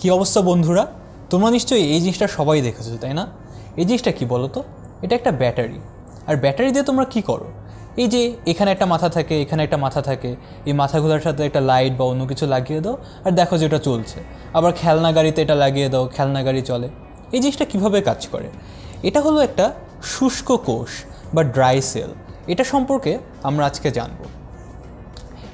কি অবস্থা বন্ধুরা? তোমরা নিশ্চয়ই এই জিনিসটা সবাই দেখেছ, তাই না? এই জিনিসটা কি বলো তো এটা একটা ব্যাটারি। আর ব্যাটারি দিয়ে তোমরা কি করো? এই যে এখানে একটা মাথা থাকে, এখানে একটা মাথা থাকে, এই মাথাগুলোর সাথে একটা লাইট বা অন্য কিছু লাগিয়ে দাও, আর দেখো যে এটা চলছে। আবার খেলনা গাড়িতে এটা লাগিয়ে দাও, খেলনা গাড়ি চলে। এই জিনিসটা কীভাবে কাজ করে? এটা হলো একটা শুষ্ক কোষ বা ড্রাই সেল এটা সম্পর্কে আমরা আজকে জানব।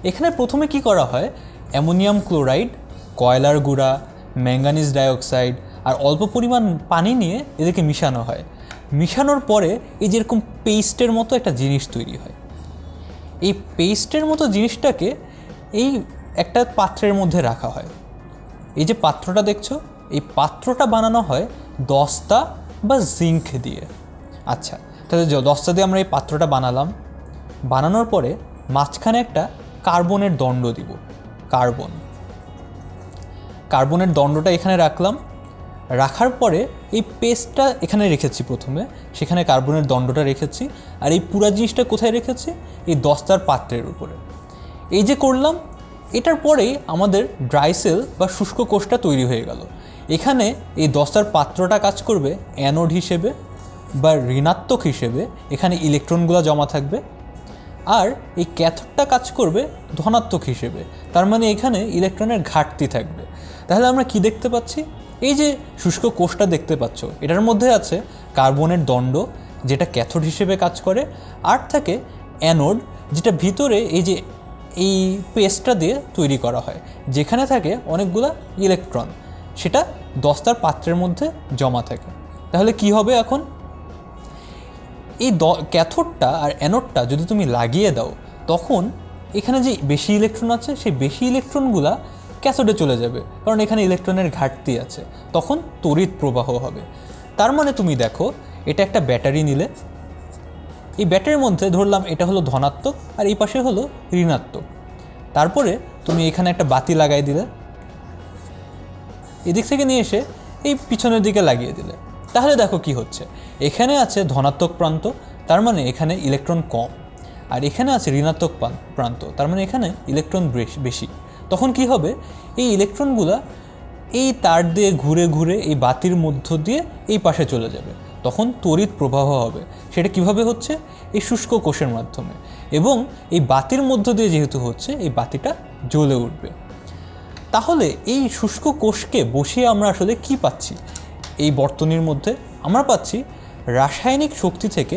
এখানে প্রথমে কি করা হয়? অ্যামোনিয়াম ক্লোরাইড, কয়লার গুঁড়া ম্যাঙ্গানিজ ডাইঅক্সাইড আর অল্প পরিমাণ পানি নিয়ে এদেরকে মিশানো হয়। মিশানোর পরে এই যেরকম পেস্টের মতো একটা জিনিস তৈরি হয়। এই পেস্টের মতো জিনিসটাকে এই একটা পাত্রের মধ্যে রাখা হয়। এই যে পাত্রটা দেখছ, এই পাত্রটা বানানো হয় দস্তা বা জিঙ্ক দিয়ে। আচ্ছা তাহলে দস্তা দিয়ে আমরা এই পাত্রটা বানালাম। বানানোর পরে মাঝখানে একটা কার্বনের দণ্ড দিব। কার্বন। কার্বনের দণ্ডটা এখানে রাখলাম। রাখার পরে এই পেস্টটা এখানে রেখেছি প্রথমে, সেখানে কার্বনের দণ্ডটা রেখেছি। আর এই পুরা জিনিসটা কোথায় রেখেছি? এই দস্তার পাত্রের উপরে। এই যে করলাম, এটার পরেই আমাদের ড্রাই সেল বা শুষ্ক কোষটা তৈরি হয়ে গেল। এখানে এই দস্তার পাত্রটা কাজ করবে অ্যানোড হিসেবে বা ঋণাত্মক হিসেবে। এখানে ইলেকট্রনগুলো জমা থাকবে। আর এই ক্যাথোডটা কাজ করবে ধনাত্মক হিসেবে। তার মানে এখানে ইলেকট্রনের ঘাটতি থাকবে। তাহলে আমরা কি দেখতে পাচ্ছি? এই যে শুষ্ক কোষটা দেখতে পাচ্ছ, এটার মধ্যে আছে কার্বনের দণ্ড, যেটা ক্যাথোড হিসেবে কাজ করে, আর থাকে অ্যানোড, যেটা ভিতরে এই যে এই পেস্টটা দিয়ে তৈরি করা হয়, যেখানে থাকে অনেকগুলা ইলেকট্রন। সেটা দস্তার পাত্রের মধ্যে জমা থাকে। তাহলে কি হবে এখন? এই দ, ক্যাথোডটা আর অ্যানোডটা যদি তুমি লাগিয়ে দাও, তখন এখানে যে বেশি ইলেকট্রন আছে, সেই বেশি ইলেকট্রনগুলা ক্যাথোডে চলে যাবে। কারণ এখানে ইলেকট্রনের ঘাটতি আছে। তখন তড়িৎ প্রবাহ হবে। তার মানে তুমি দেখো, এটা একটা ব্যাটারি নিলে। এই ব্যাটারির মধ্যে ধরলাম এটা হলো ধনাত্মক, আর এই পাশে হলো ঋণাত্মক। তারপরে তুমি এখানে একটা বাতি লাগাই দিলে। এদিক থেকে নিয়ে এসে এই পিছনের দিকে লাগিয়ে দিলে। তাহলে দেখো কি হচ্ছে। এখানে আছে ধনাত্মক প্রান্ত, তার মানে এখানে ইলেকট্রন কম। আর এখানে আছে ঋণাত্মক প্রান্ত, তার মানে এখানে ইলেকট্রন বেশ- তখন কি হবে? এই ইলেকট্রনগুলা এই তার দিয়ে ঘুরে ঘুরে এই বাতির মধ্য দিয়ে এই পাশে চলে যাবে। তখন তড়িৎ প্রবাহ হবে। সেটা কীভাবে হচ্ছে? এই শুষ্ক কোষের মাধ্যমে। এবং এই বাতির মধ্য দিয়ে যেহেতু হচ্ছে, এই বাতিটা জ্বলে উঠবে। তাহলে এই শুষ্ক কোষকে বসিয়ে আমরা আসলে কি পাচ্ছি? এই বর্তনীর মধ্যে আমরা পাচ্ছি রাসায়নিক শক্তি থেকে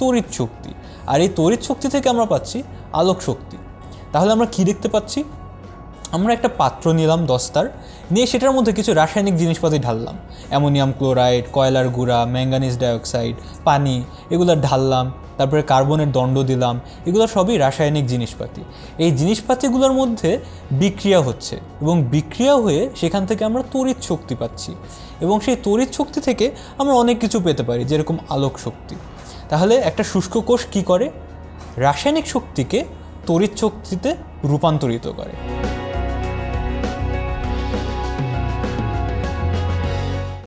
তড়িৎ শক্তি। আর এই তড়িৎ শক্তি থেকে আমরা পাচ্ছি আলোক শক্তি। তাহলে আমরা কি দেখতে পাচ্ছি? আমরা একটা পাত্র নিলাম দস্তার, নিয়ে সেটার মধ্যে কিছু রাসায়নিক জিনিসপাতি ঢাললাম। অ্যামোনিয়াম ক্লোরাইড, কয়লার গুঁড়া ম্যাঙ্গানিজ ডাইঅক্সাইড, পানি, এগুলো ঢাললাম, তারপরে কার্বনের দণ্ড দিলাম, এগুলো সবই রাসায়নিক জিনিসপাতি। এই জিনিসপাতিগুলোর মধ্যে বিক্রিয়া হচ্ছে এবং বিক্রিয়া হয়ে সেখান থেকে আমরা তড়িৎ শক্তি পাচ্ছি এবং সেই তড়িৎ শক্তি থেকে আমরা অনেক কিছু পেতে পারি, যেরকম আলোক শক্তি। তাহলে একটা শুষ্ক কোষ কী করে? রাসায়নিক শক্তিকে তড়িৎ শক্তিতে রূপান্তরিত করে।